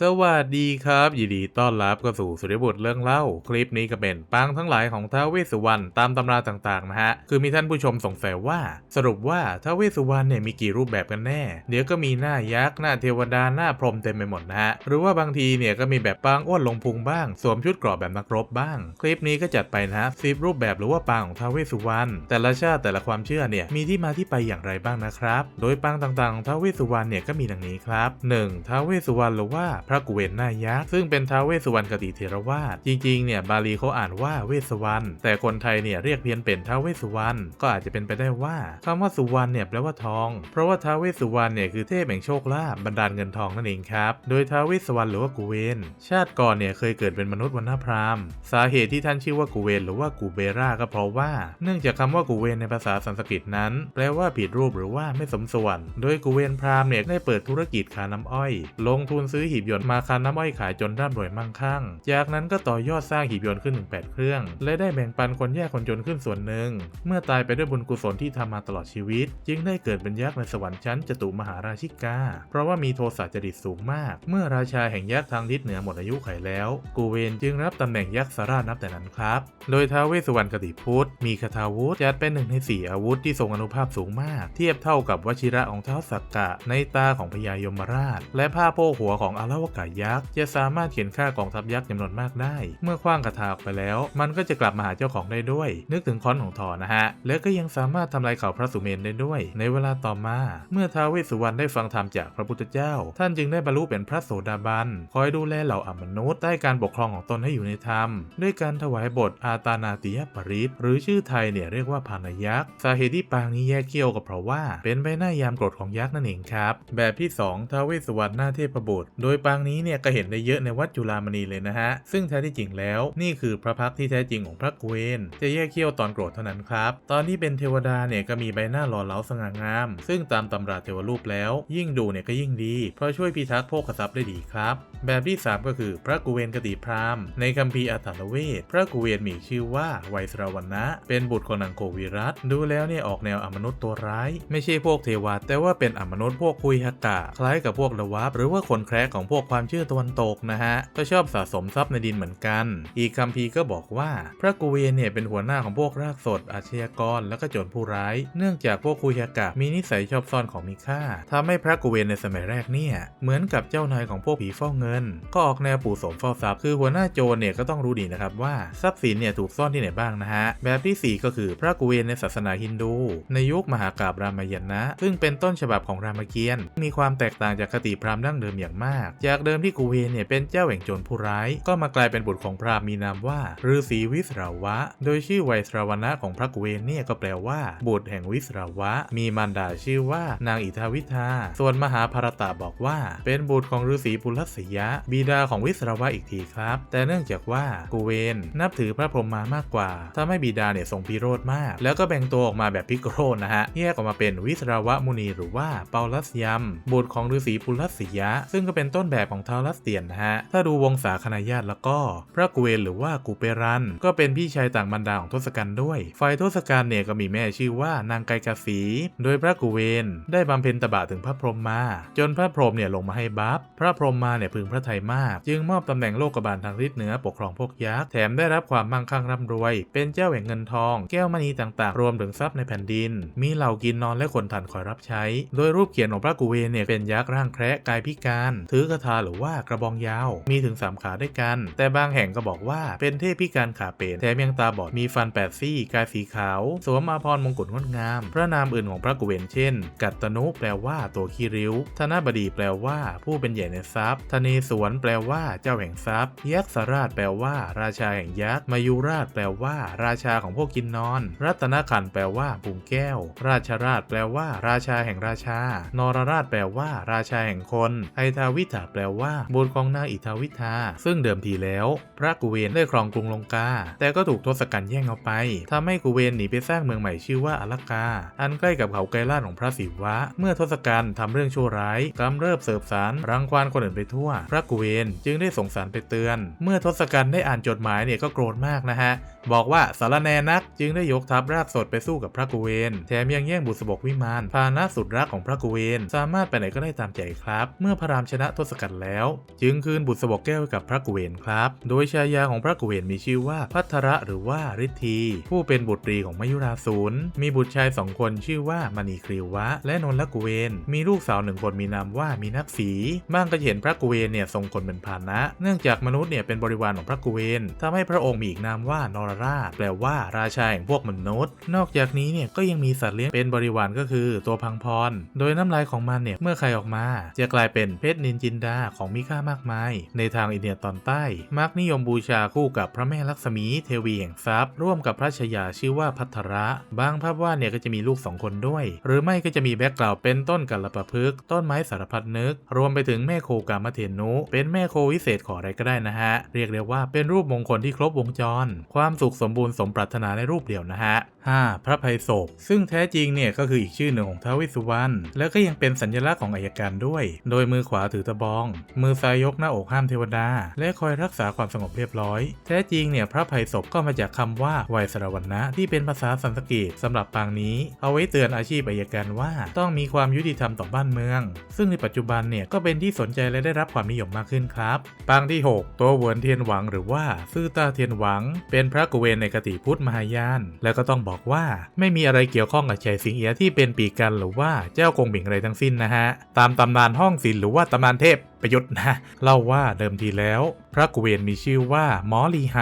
สวัสดีครับยินดีต้อนรับเข้าสู่สุริยบุตรเรื่องเล่า คลิปนี้ก็เป็นปางทั้งหลายของท้าวเวสสุวรรณตามตำราต่างๆนะฮะ คือมีท่านผู้ชมสงสัยว่า สรุปว่าท้าวเวสสุวรรณเนี่ยมีกี่รูปแบบกันแน่ เดี๋ยวก็มีหน้ายักษ์หน้าเทวดาหน้าพรหมเต็มไปหมดนะฮะ หรือว่าบางทีเนี่ยก็มีแบบปางอ้วนลงพุงบ้าง สวมชุดกราะแบบนักรบบ้าง คลิปนี้ก็จัดไปนะฮะสิบรูปแบบหรือว่าปางของท้าวเวสสุวรรณแต่ละชาติแต่ละความเชื่อเนี่ยมีที่มาที่ไปอย่างไรบ้างนะครับ โดยปางต่างๆของท้าวเวสสุวรรณเนี่ยก็มีดังนี้ครับ 1. ท้าวเวสสุวรรณหรือว่าพระกุเวนหน้ายักษ์ซึ่งเป็นท้าวเวสสุวรรณกติเทรวาสจริงๆเนี่ยบาลีเขาอ่านว่าเวสสุวรรณแต่คนไทยเนี่ยเรียกเพี้ยนเป็นท้าวเวสสุวรรณก็อาจจะเป็นไปได้ว่าคำว่าสุวรรณเนี่ยแปลว่าทอง เพราะว่าท้าวเวสสุวรรณเนี่ยคือเทพแห่งโชคลาภบรรดาลเงินทองนั่นเองครับ โดยท้าวเวสสุวรรณหรือว่ากุเวนชาติก่อนเนี่ยเคยเกิดเป็นมนุษย์วันณพราหมณ์ สาเหตุที่ท่านชื่อว่ากุเวนหรือว่ากูเบราก็เพราะว่า เนื่องจากคำว่ากุเวนในภาษาสันสกฤตนั้น แปลว่าผิดรูปหรือว่าไม่สมส่วน โดยกุเวนพราหมณ์เนี่ยได้เปิดธุรกิจขาน้ำอ้อย ลงทุนซื้อหีบยนต์มาคันน้ำอ้อยขายจนร่ำรวยมั่งคั่ง จากนั้นก็ต่อยอดสร้างหีบยนต์ขึ้นถึง8เครื่อง และได้แบ่งปันคนยากคนจนขึ้นส่วนหนึ่ง เมื่อตายไปด้วยบุญกุศลที่ทำมาตลอดชีวิต จึงได้เกิดเป็นยักษ์ในสวรรค์ชั้นจตุมหาราชิกา เพราะว่ามีโทสะจริตสูงมาก เมื่อราชาแห่งยักษ์ทางทิศเหนือหมดอายุไขแล้ว กูเวนจึงรับตำแหน่งยักษ์สาราชนับแต่นั้นครับ โดยท้าวเวสสุวรรณกติพุทธมีคาถาวุธจัดเป็นหนึ่งในสี่อาวุธที่ทรงอนุภาพสูงมาก เทียบเท่ากับวชิระของเท้าสักกะในตาของพญายมราช และผ้าโพกหัวของอาลวกายักษ์จะสามารถเขียนฆ่ากองทัพยักษ์จำนวนมากได้ เมื่อคว้างคาถาออกไปแล้ว มันก็จะกลับมาหาเจ้าของได้ด้วย นึกถึงค้อนของทอนะฮะ และก็ยังสามารถทำลายเขาพระสุเมนได้ด้วย ในเวลาต่อมา เมื่อท้าวเวสสุวรรณได้ฟังธรรมจากพระพุทธเจ้า ท่านจึงได้บรรลุเป็นพระโสดาบันคอยดูแลเหล่าอมนุษย์ใต้การปกครองของตนให้อยู่ในธรรม ด้วยการถวายบทอาตานาติยปริตหรือชื่อไทยเนี่ยเรียกว่าพานยักษ์สาเหตุที่ปางนี้แยกเขี้ยวก็เพราะว่า เป็นใบหน้ายามโกรธของยักษ์นั่นเองครับแบบที่ 2ท้าวเวสสุวรรณหน้าเทพบุตรโดยปางนี้เนี่ยก็เห็นได้เยอะในวัดจุฬามณีเลยนะฮะ ซึ่งแท้ที่จริงแล้ว นี่คือพระพักที่แท้จริงของพระกุเวนจะแยกเขี้ยวตอนโกรธเท่านั้นครับ ตอนที่เป็นเทวดาเนี่ยก็มีใบหน้าหล่อเหลาสง่างาม ซึ่งตามตำราเทวรูปแล้ว ยิ่งดูเนี่ยก็ยิ่งดี เพราะช่วยพิทักษ์โภคทรัพย์ได้ดีครับ แบบที่ 3 ก็คือพระกุเวนกติพราหมณ์ในคัมภีร์อัฏฐานเวท พระกุเวนมีชื่อว่าไวยสรวรณะเป็นบุตรของนางโกวีรัตดูแล้วเนี่ยออกแนวอมนุษย์ตัวร้าย ไม่ใช่พวกเทวาแต่ว่าเป็นอมนุษย์พวกคุยฮักกะคล้ายกับพวกละวับหรือว่าคนแคร์ของพวกวกความเชื่อตะวันตกนะฮะ ก็ชอบสะสมทรัพย์ในดินเหมือนกัน อีกคัมภีร์ก็บอกว่า พระกุเวนเนี่ยเป็นหัวหน้าของพวกรากสด อาชญากร และก็โจรผู้ร้าย เนื่องจากพวกคุยฮักะมีนิสัยชอบซ่อนของมีค่าทำให้พระกุเวนในสมัยแรกเนี่ย เหมือนกับเจ้านายของพวกผีเฝ้าเงิน ก็ออกแนวปู่สมเฝ้าทรัพย์ คือหัวหน้าโจรเนี่ยก็ต้องรู้ดีนะครับว่าทรัพย์สินเนี่ยถูกซ่อนที่ไหนบ้างนะฮะ แบบที่สี่ก็คือพระกุเวนในศาสนาฮินดู ในยุคมหากาบรามายณะซึ่งเป็นต้นฉบับของรามเกียรติ์มีความแตกต่างจากคติพราหมณ์ดั้งเดิมอย่างมากจากเดิมที่กุเวนเนี่ยเป็นเจ้าแห่งโจรผู้ร้าย ก็มากลายเป็นบุตรของพราหมณ์มีนามว่าฤาษีวิสราวะ โดยชื่อไวยสราวนะของพระกุเวนเนี่ยก็แปลว่า บุตรแห่งวิสราวะ มีมารดาชื่อว่านางอิทาวิทา ส่วนมหาภารตะบอกว่า เป็นบุตรของฤาษีปุลสยะ บิดาของวิสราวะอีกทีครับ แต่เนื่องจากว่ากุเวนนับถือพระพรหมมามากกว่าทำให้บิดาเนี่ยทรงพิโรธมาก แล้วก็แบ่งตัวออกมาแบบพิกโรธนะฮะแยกออกมาเป็นวิสราวะมุนีหรือว่าเปาลัสยัมบุตรของฤาษีปุลสยะ ซึ่งก็เป็นต้นแบบของทาวลัสเตียนนะฮะ ถ้าดูวงศาคณาญาติแล้วก็ พระกุเวนหรือว่ากูเปรัน ก็เป็นพี่ชายต่างบรรดาของทศกัณฐ์ด้วย ฝ่ายทศกัณฐ์เนี่ยก็มีแม่ชื่อว่านางไกกาสี โดยพระกุเวนได้บำเพ็ญตบะถึงพระพรหมมา จนพระพรหมเนี่ยลงมาให้บัฟ พระพรหมมาเนี่ยพึงพระทัยมาก จึงมอบตำแหน่งโลกบาลทางทิศเหนือปกครองพวกยักษ์ แถมได้รับความมั่งคั่งร่ำรวย เป็นเจ้าแห่งเงินทอง แก้วมณีต่างๆ รวมถึงทรัพย์ในแผ่นดิน มีเหล่ากินนอนและคนทันคอยรับใช้ โดยรูปเขียนของพระกุเวนเนี่ยเป็นยักษ์ร่างแคระกายพิการ ถือกระทาหรือว่ากระบองยาว มีถึงสามขาด้วยกัน แต่บางแห่งก็บอกว่าเป็นเทพพิการขาเป็นแถมยังตาบอดมีฟันแปดซี่ กายสีขาว สวมอาภรมงกุฎงดงาม พระนามอื่นของพระกุเวนเช่น กัตตนุแปลว่าตัวขี้ริ้ว ธนบดีแปลว่า ผู้เป็นใหญ่ในทรัพย์ธเนศวรแปลว่าเจ้าแห่งทรัพย์ยักษราชแปลว่า ราชาแห่งยักษ์มายุราชแปลว่า ราชาของพวกกินนอน รัตนขันแปลว่าปุงแก้ว ราชราชแปลว่า ราชาแห่งราชา นรราชแปลว่า ราชาแห่งคนไอทาวิถาแปลว่าบุตรของนางอิทาวิทา ซึ่งเดิมทีแล้ว พระกุเวนได้ครองกรุงลงกา แต่ก็ถูกทศกัณฐ์แย่งเอาไปทำให้กุเวนหนีไปสร้างเมืองใหม่ชื่อว่าอลกา อันใกล้กับเขาไกรลาของพระศิวะ เมื่อทศกัณฐ์ทำเรื่องชั่วร้ายกำเริบเสบสารรังควานคนอื่นไปทั่ว พระกุเวนจึงได้ส่งสารไปเตือน เมื่อทศกัณฐ์ได้อ่านจดหมายเนี่ยก็โกรธมากนะฮะ บอกว่าสารแนนักจึงได้ยกทัพรากสดไปสู้กับพระกุเวน แถมยังแย่งบุษบกวิมานพานะสุดรักของพระกุเวน สามารถไปไหนก็ได้ตามใจครับ เมื่อพระรามชนะทศกัณฐ์กันแล้ว จึงคืนบุตรสวกแก้วกับพระกุเวนครับ โดยชายาของพระกุเวนมีชื่อว่าพัทระหรือว่าฤทธีผู้เป็นบุตรีของมายุราสูรมีบุตรชายสองคนชื่อว่ามณีครีวะ และนนทกุเวนมีลูกสาวหนึ่งคนมีนามว่ามีนักสีบ้างก็จะเห็นพระกุเวนเนี่ยทรงคนเป็นพานะ เนื่องจากมนุษย์เนี่ยเป็นบริวารของพระกุเวนทำให้พระองค์มีอีกนามว่านรราช แปลว่า ราชาแห่งพวกมนุษย์ นอกจากนี้เนี่ยก็ยังมีสัตว์เลี้ยงเป็นบริวารก็คือตัวพังพร โดยน้ำลายของมันเนี่ยเมื่อใครออกมา จะกลายเป็นเพชรนินจินดาของมีค่ามากมาย ในทางอินเดียตอนใต้ มักนิยมบูชาคู่กับพระแม่ลักษมีเทวีแห่งทรัพย์ ร่วมกับพระชายาชื่อว่าพัทระบางภาพวาดเนี่ยก็จะมีลูกสองคนด้วย หรือไม่ก็จะมีแบ็กกราวเป็นต้นกัลปะพฤกต้นไม้สารพัดนึก รวมไปถึงแม่โคกามเทนุ เป็นแม่โควิเศษขออะไรก็ได้นะฮะ เรียกได้ว่าเป็นรูปมงคลที่ครบวงจร ความสขสมบูรณ์สมปรารถนาในรูปเดียวนะฮะ 5. พระภัยศพ ซึ่งแท้จริงเนี่ยก็คืออีกชื่อหนึ่งของท้าวเวสสุวรรณแล้วก็ยังเป็นสัญลักษณ์ของอายการด้วย โดยมือขวาถือตะบอง มือซ้ายยกหน้าอกห้ามเทวดา และคอยรักษาความสงบเรียบร้อย แท้จริงเนี่ยพระภัยศพก็มาจากคำว่าไวยสรวรรณะที่เป็นภาษาสันสกฤตสำหรับปางนี้ เอาไว้เตือนอาชีพอายการว่า ต้องมีความยุติธรรมต่อบ้านเมือง ซึ่งในปัจจุบันเนี่ยก็เป็นที่สนใจและได้รับความนิยมมากขึ้นครับ ปางที่ 6 ตัวเหวินเทียนหวังหรือว่าซื่อต้าเทียนหวัง เป็นพระกุเวนในกติพุทธมหายาน แล้วก็ต้องบอกว่าไม่มีอะไรเกี่ยวข้องกับชัยสิงเอียที่เป็นปีกันหรือว่าเจ้ากงบิงอะไรทั้งสิ้นนะฮะ ตามตำนานห้องศิลป์หรือว่าตำนานเทพ ประยุทธ์นะ เล่าว่าเดิมทีแล้ว พระกุเวนมีชื่อว่าหมอลีไฮ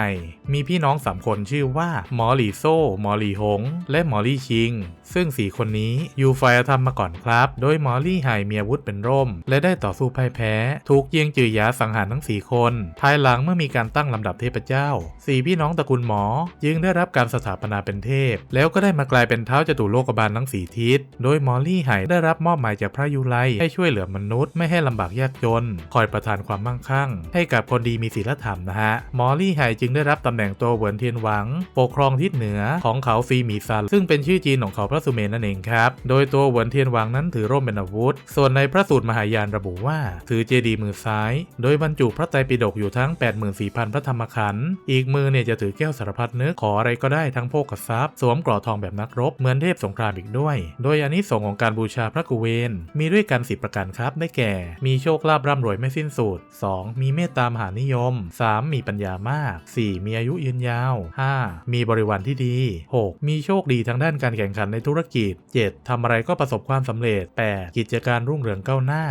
มีพี่น้องสามคนชื่อว่าหมอหลีโซ่หมอหลีหง และหมอลีชิง ซึ่งสี่คนนี้อยู่ฝ่ายธรรมมาก่อนครับ โดยหมอลี่ไฮมีอาวุธเป็นร่ม และได้ต่อสู้พ่ายแพ้ ถูกเยียงจือยาสังหารทั้งสี่คน ภายหลังเมื่อมีการตั้งลำดับเทพเจ้าสี่พี่น้องตระกูลหมอ จึงได้รับการสถาปนาเป็นเทพ แล้วก็ได้มากลายเป็นเท้าจตุโลกบาลทั้งสี่ทิศ โดยหมอลี่ไฮได้รับมอบหมายจากพระยุไลให้ช่วยเหลือมนุษย์ไม่ให้ลำบากยากจนคอยประทานความมั่งคั่ง ให้กับคนดีมีศีลธรรมนะฮะหมอลี่ไห่จึงได้รับตำแหน่งตัวเหวินเทียนหวัง ปกครองทิศเหนือของเขาฟีหมีซัน ซึ่งเป็นชื่อจีนของเขาพระสุเมนนั่นเองครับ โดยตัวเหวินเทียนหวังนั้นถือร่มเป็นอาวุธ ส่วนในพระสูตรมหายานระบุว่า ถือเจดีมือซ้าย โดยบรรจุพระไตรปิฎกอยู่ทั้ง 84,000 พระธรรมขันธ์อีกมือเนี่ยจะถือแก้วสารพัดนึกขออะไรก็ได้ทั้งโภคทรัพย์สวมกรอทองแบบนักรบเหมือนเทพสงครามอีกด้วย โดยอานิสงส์ของการบูชาพระกุเวน มีด้วยกันสิประการครับได้แก่ มีโชคลาภร่ำรวยไม่สิ้นสุด 2. มีเมตตามหานิยม 3. มีปัญญามาก 4. มีอายุยืนยาว 5. มีบริวารที่ดี 6. มีโชคดีทางด้านการแข่งขันในธุรกิจ 7. ทำอะไรก็ประสบความสำเร็จ 8. กิจการรุ่งเรืองก้าวหน้า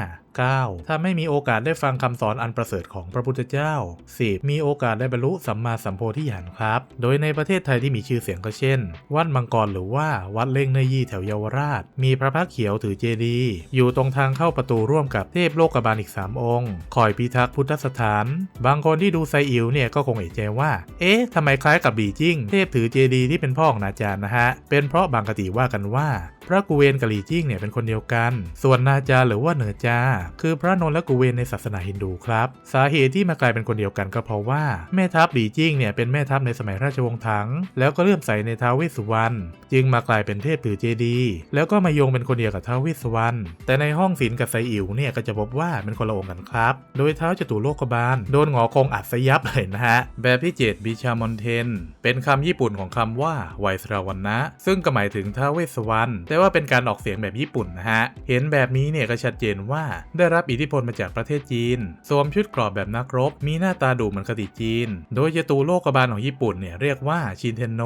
9. ถ้าไม่มีโอกาสได้ฟังคำสอนอันประเสริฐของพระพุทธเจ้า 10. มีโอกาสได้บรรลุสัมมาสัมโพธิญาณครับ โดยในประเทศไทยที่มีชื่อเสียงก็เช่น วัดมังกรหรือว่าวัดเล่งเนยี่แถวเยาวราช มีพระพักเขียวถือเจดีย์อยู่ตรงทางเข้าประตูร่วมกับเทพโลกบาลอีก 3 องค์คอยพิทักษ์พุทธสถาน บางคนที่ดูไซอิ๋วเนี่ยก็คงเอะใจว่า เอ๊ะทำไมคล้ายกับบีจิ้ง เทพถือเจดีย์ที่เป็นพ่อของนาจารย์นะฮะ เป็นเพราะบางกติว่ากันว่า พระกุเวนกับหลีจิ้งเนี่ยเป็นคนเดียวกัน ส่วนนาจาหรือว่าเหนือจาคือพระนนท์และกุเวนในศาสนาฮินดูครับ สาเหตุที่มากลายเป็นคนเดียวกันก็เพราะว่าแม่ทัพหลีจิ้งเนี่ยเป็นแม่ทัพในสมัยราชวงศ์ถัง แล้วก็เลื่อมใสในท้าวเวสสุวรรณจึงมากลายเป็นเทพถือเจดี แล้วก็มาโยงเป็นคนเดียวกับท้าวเวสสุวรรณแต่ในห้องศิลป์กับไซอิ๋วเนี่ยก็จะพบว่าเป็นคนละองค์กันครับ โดยเท้าจตุโลกบาลโดนหงอคงอัดซยับเลยนะฮะแบบที่7บิชามอนเทน เป็นคำญี่ปุ่นของคำว่าไวสราวันนะ ซึ่งก็หมายถึงท้าวเวสสุวรรณแต่ว่าเป็นการออกเสียงแบบญี่ปุ่นนะฮะเห็นแบบนี้เนี่ยก็ชัดเจนว่าได้รับอิทธิพลมาจากประเทศจีน สวมชุดกรอบแบบนักรบ มีหน้าตาดุเหมือนคติจีน โดยจตุโลกบาลของญี่ปุ่นเนี่ยเรียกว่าชินเทนโน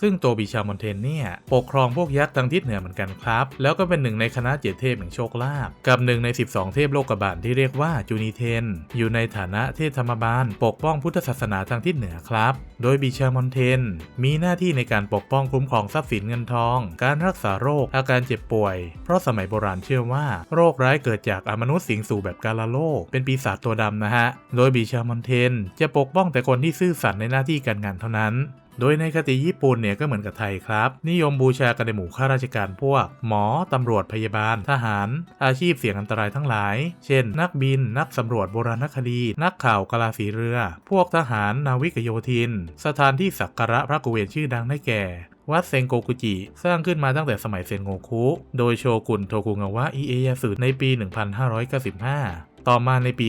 ซึ่งตัวบิชามอนเทนเนี่ยปกครองพวกยักษ์ทางทิศเหนือเหมือนกันครับ แล้วก็เป็นหนึ่งในคณะเจ็ดเทพแห่งโชคลาภกับหนึ่งใน 12 เทพโลกบาลที่เรียกว่าจูนิเทน อยู่ในฐานะเทพธรรมบาลปกป้องพุทธศาสนาทางทิศเหนือครับ โดยบิชามอนเทน มีหน้าที่ในการปกป้องคุ้มครองทรัพย์สินเงินทอง การรักษาโรคอาการเจ็บป่วย เพราะสมัยโบราณเชื่อว่า โรคร้ายเกิดจากอมนุษย์สิงสู่แบบกาลาโล เป็นปีศาจตัวดำนะฮะ โดยบิชามอนเทน จะปกป้องแต่คนที่ซื่อสัตย์ในหน้าที่การงานเท่านั้นโดยในคติญี่ปุ่นเนี่ยก็เหมือนกับไทยครับ นิยมบูชากันในหมู่ข้าราชการพวก หมอ ตำรวจพยาบาล ทหาร อาชีพเสี่ยงอันตรายทั้งหลาย เช่น นักบิน นักสำรวจโบราณคดี นักข่าวกลาสีเรือ พวกทหารนาวิกโยธิน สถานที่สักการะพระกุเวนชื่อดังได้แก่ วัดเซงโกกุจิ สร้างขึ้นมาตั้งแต่สมัยเซนโงคุ โดยโชกุนโทกุงาวะอิเอยาสึในปี 1595ต่อมาในปี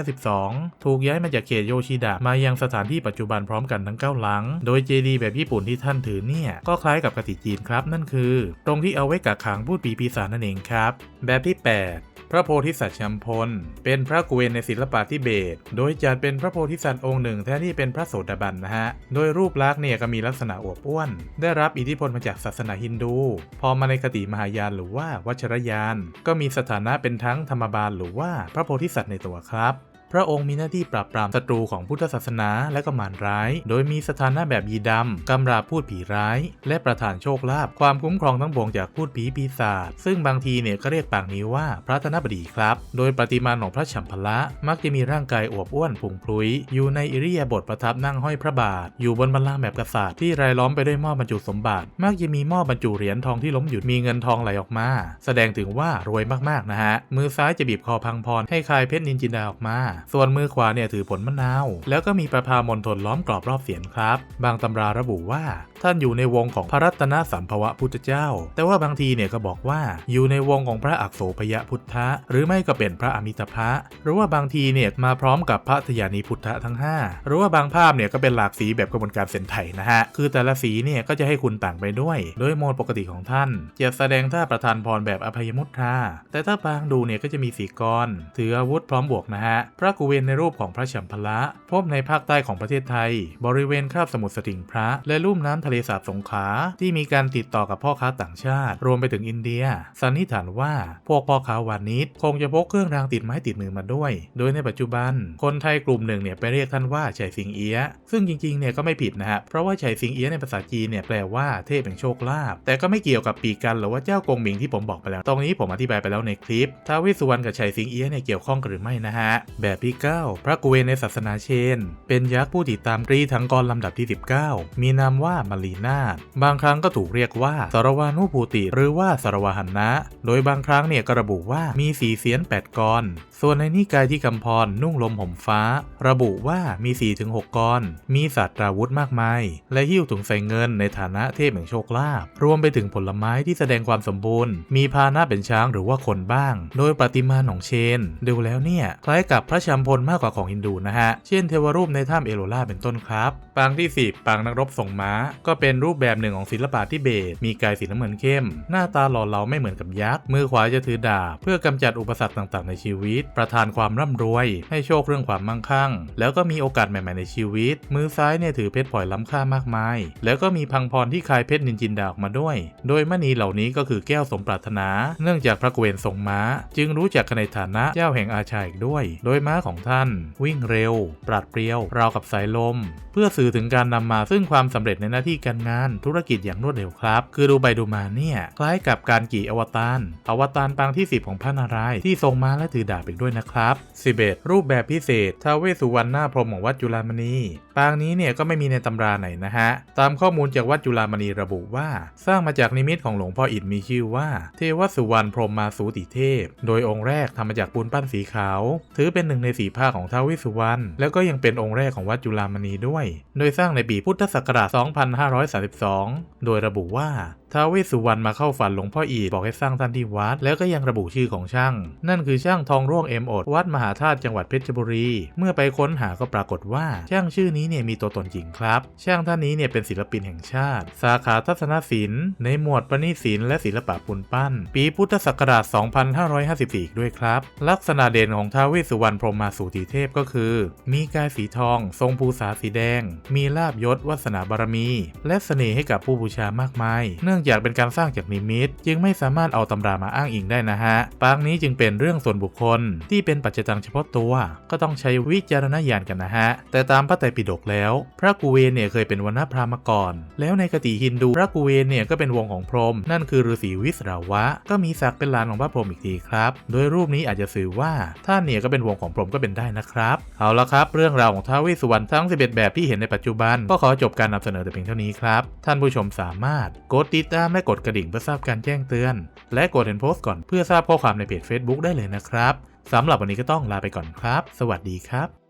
1792 ถูกย้ายมาจากเขตโยชิดะ มายังสถานที่ปัจจุบันพร้อมกันทั้ง 9 หลัง โดยเจดีย์แบบญี่ปุ่นที่ท่านถือเนี่ย ก็คล้ายกับกติจีนครับ นั่นคือ ตรงที่เอาไว้กักขังพูดปีปีศาจนั่นเองครับ แบบที่ 8 พระโพธิสัตว์ชัมพล เป็นพระกุเวนในศิลปะทิเบต โดยจัดเป็นพระโพธิสัตว์องค์หนึ่งแทนที่เป็นพระโสดาบันนะฮะ โดยรูปลักษณ์เนี่ยก็มีลักษณะอวบอ้วน ได้รับอิทธิพลมาจากศาสนาฮินดู พอมาในคติมหายานหรือว่าวัชรยาน ก็มีสถานะเป็นทั้งธรรมบาลหรือว่าพระโพธิสัตว์ในตัวครับ พระองค์มีหน้าที่ปราบปรามศัตรูของพุทธศาสนาและก็มารร้าย โดยมีสถานะแบบยีดำกำราพูดผีร้าย และประทานโชคลาภความคุ้มครองทั้งปวงจากพูดผีปีศาจซึ่งบางทีเนี่ยก็เรียกปางนี้ว่าพระธนบดีครับ โดยปฏิมาของพระฉัมพละ มักจะมีร่างกายอวบอ้วนผุงพลุย อยู่ในอิริยาบถประทับนั่งห้อยพระบาท อยู่บนบัลลังก์แบบกษัตริย์ที่รายล้อมไปด้วยหม้อบรรจุสมบัติ มักจะมีหม้อบรรจุเหรียญทองที่ล้มหยุดมีเงินทองไหลออกมา แสดงถึงว่ารวยมากๆนะฮะมือซ้ายจะบีบคอพังพรให้คายเพชรนินจินดาออกมาส่วนมือขวาเนี่ยถือผลมะนาว แล้วก็มีประพามณฑลล้อมกรอบรอบเสียนครับ บางตำราระบุว่า ท่านอยู่ในวงของพระรัตนสัมภวะพุทธเจ้า แต่ว่าบางทีเนี่ยก็บอกว่าอยู่ในวงของพระอักโสพยพุทธะ หรือไม่ก็เป็นพระอมิตภะหรือว่าบางทีเนี่ยมาพร้อมกับพระทยานีพุทธะทั้ง 5 หรือว่าบางภาพเนี่ยก็เป็นหลากสีแบบกระบวนการเส้นไถนะฮะ คือแต่ละสีเนี่ยก็จะให้คุณต่างไปด้วย โดยโมดปกติของท่าน จะแสดงท่าประทานพรแบบอภัยมุตราแต่ถ้าปางดูเนี่ยก็จะมีสีกรถืออาวุธพร้อมบวกนะฮะพระกุเวนในรูปของพระฉัมพละพบในภาคใต้ของประเทศไทย บริเวณคาบสมุทรสติงพระ และลุ่มน้ำทะเลสาบสงขลาที่มีการติดต่อกับพ่อค้าต่างชาติ รวมไปถึงอินเดีย สันนิษฐานว่าพวกพ่อค้าวานิชคงจะพกเครื่องรางติดไม้ติดมือมาด้วย โดยในปัจจุบัน คนไทยกลุ่มหนึ่งเนี่ยไปเรียกท่านว่าชัยสิงเอียซึ่งจริงๆเนี่ยก็ไม่ผิดนะฮะเพราะว่าชัยสิงเอียในภาษาจีนเนี่ยแปลว่าเทพแห่งโชคลาภแต่ก็ไม่เกี่ยวกับปีกันหรือว่าเจ้ากงหมิงที่ผมบอกไปแล้ว ตรงนี้ผมอธิบายไปแล้วในคลิปท้าวเวสสุวรรณกับชัยสิงเอียเนี่ยเกี่ยวข้องกันหรือไม่นะฮะแบบที่ 9 พระกุเวนในศาสนาเชน เป็นยักษ์ผู้ติดตามกรีถังกรลำดับที่ 19 มีนามว่ามารีนาบางครั้งก็ถูกเรียกว่าสารวานุภูติ หรือว่าสารวหันนะ โดยบางครั้งเนี่ยก็ระบุว่ามีสีเสียน 8กรส่วนในนิกายที่กำพรนุ่งลมห่มฟ้า ระบุว่ามี 4-6กรมีสัตว์ราวุธมากมาย และหิ้วถุงใส่เงินในฐานะเทพแห่งโชคลาภรวมไปถึงผลไม้ที่แสดงความสมบูรณ์ มีพาหนะเป็นช้างหรือว่าคนบ้าง โดยประติมาของเชน ดูแล้วเนี่ยคล้ายกับพระชัมพลมากกว่าของฮินดูนะฮะ เช่นเทวรูปในถ้ำเอโรลราเป็นต้นครับ ปางที่ 10 ปางนักรบส่งม้า ก็เป็นรูปแบบหนึ่งของศิลปะทิเบต มีกายสีน้ำเงินเข้ม หน้าตาหล่อเหลาไม่เหมือนกับยักษ์ มือขวาจะถือดาบ เพื่อกำจัดอุปสรรคต่างๆ ในชีวิต ประทานความร่ำรวย ให้โชคเรื่องความมั่งคั่ง แล้วก็มีโอกาสใหม่ๆในชีวิต มือซ้ายเนี่ยถือเพชรพลอยล้ำค่ามากมาย แล้วก็มีพังพรที่คายเพชรนินจินดาออกมาด้วย โดยมณีเหล่านี้ก็คือแก้วสมปรารถนา เนื่องจากพระเกวนทรงม้า จึงรู้จักกันในฐานะเจ้าแห่งอาชาอีกด้วย โดยม้าของท่าน วิ่งเร็ว ปราดเปรียวราวกับสายลม เพื่อสื่อถึงการนำมาซึ่งความสำเร็จในหน้าที่การงานธุรกิจอย่างรวดเร็วครับ คือดูไปดูมาเนี่ยคล้ายกับการกี่อวตารอวตารปางที่ 10 ของพระนารายณ์ที่ทรงม้าและถือดาบอีกด้วยนะครับ 11 รูปแบบพิเศษท้าวเวสสุวรรณหน้าพรหมของวัดจุฬามณี ปางนี้เนี่ยก็ไม่มีในตำราไหนนะฮะ ตามข้อมูลจากวัดจุฬามณีระบุว่า สร้างมาจากนิมิตของหลวงพ่ออิฐมีชื่อว่า เทวสุวรรณพรหมมาสูติเทพ โดยองค์แรกทำมาจากปูนปั้นสีขาว ถือเป็นหนึ่งในสีผ้าของท้าวเวสสุวรรณ แล้วก็ยังเป็นองค์แรกของวัดจุฬามณีด้วย โดยสร้างในปีพุทธศักราช 2532 โดยระบุว่าท้าวเวสุวรรณมาเข้าฝันหลวงพ่ออีบอกให้สร้างท่านที่วัด แล้วก็ยังระบุชื่อของช่าง นั่นคือช่างทองร่วงเอ็มโอดวัดมหาธาตุจังหวัดเพชรบุรี เมื่อไปค้นหาก็ปรากฏว่าช่างชื่อนี้เนี่ยมีตัวตนจริงครับ ช่างท่านนี้เนี่ยเป็นศิลปินแห่งชาติ สาขาทัศนศิลป์ในหมวดประณีศิลป์และศิลปะปูนปั้น ปีพุทธศักราช 2554 ด้วยครับ ลักษณะเด่นของท้าวเวสสุวรรณพรหมมาสูติเทพก็คือ มีกายสีทอง ทรงภูษาสีแดง มีลาบยศวาสนาบารมี และเสน่ห์ให้กับผู้บูชามากมาย เนื่องจากเป็นการสร้างจากนิมิต จึงไม่สามารถเอาตำรามาอ้างอิงได้นะฮะ ปางนี้จึงเป็นเรื่องส่วนบุคคลที่เป็นปัจจตังเฉพาะตัว ก็ต้องใช้วิจารณญาณกันนะฮะ แต่ตามพระไตรปิฎกแล้ว พระกุเวนเนี่ยเคยเป็นวรรณพราหมณ์มาก่อน แล้วในคติฮินดูพระกุเวนเนี่ยก็เป็นวงของพรหมนั่นคือฤาษีวิสราวะ ก็มีศักดิ์เป็นหลานของพระพรหมอีกทีครับ โดยรูปนี้อาจจะสื่อว่าท่านเนี่ยก็เป็นวงของพรหมก็เป็นได้นะครับ เอาละครับ เรื่องราวของท้าวเวสสุวรรณทั้ง 11 แบบที่เห็นในปัจจุบัน ก็ขอจบการนำเสนอแต่เพียงเท่านี้ครับ ท่านผู้ชมสามารถกดติดตามและกดกระดิ่งเพื่อทราบการแจ้งเตือน และกดเห็นโพสต์ก่อนเพื่อทราบข้อความในเพจ Facebook ได้เลยนะครับสำหรับวันนี้ก็ต้องลาไปก่อนครับ สวัสดีครับ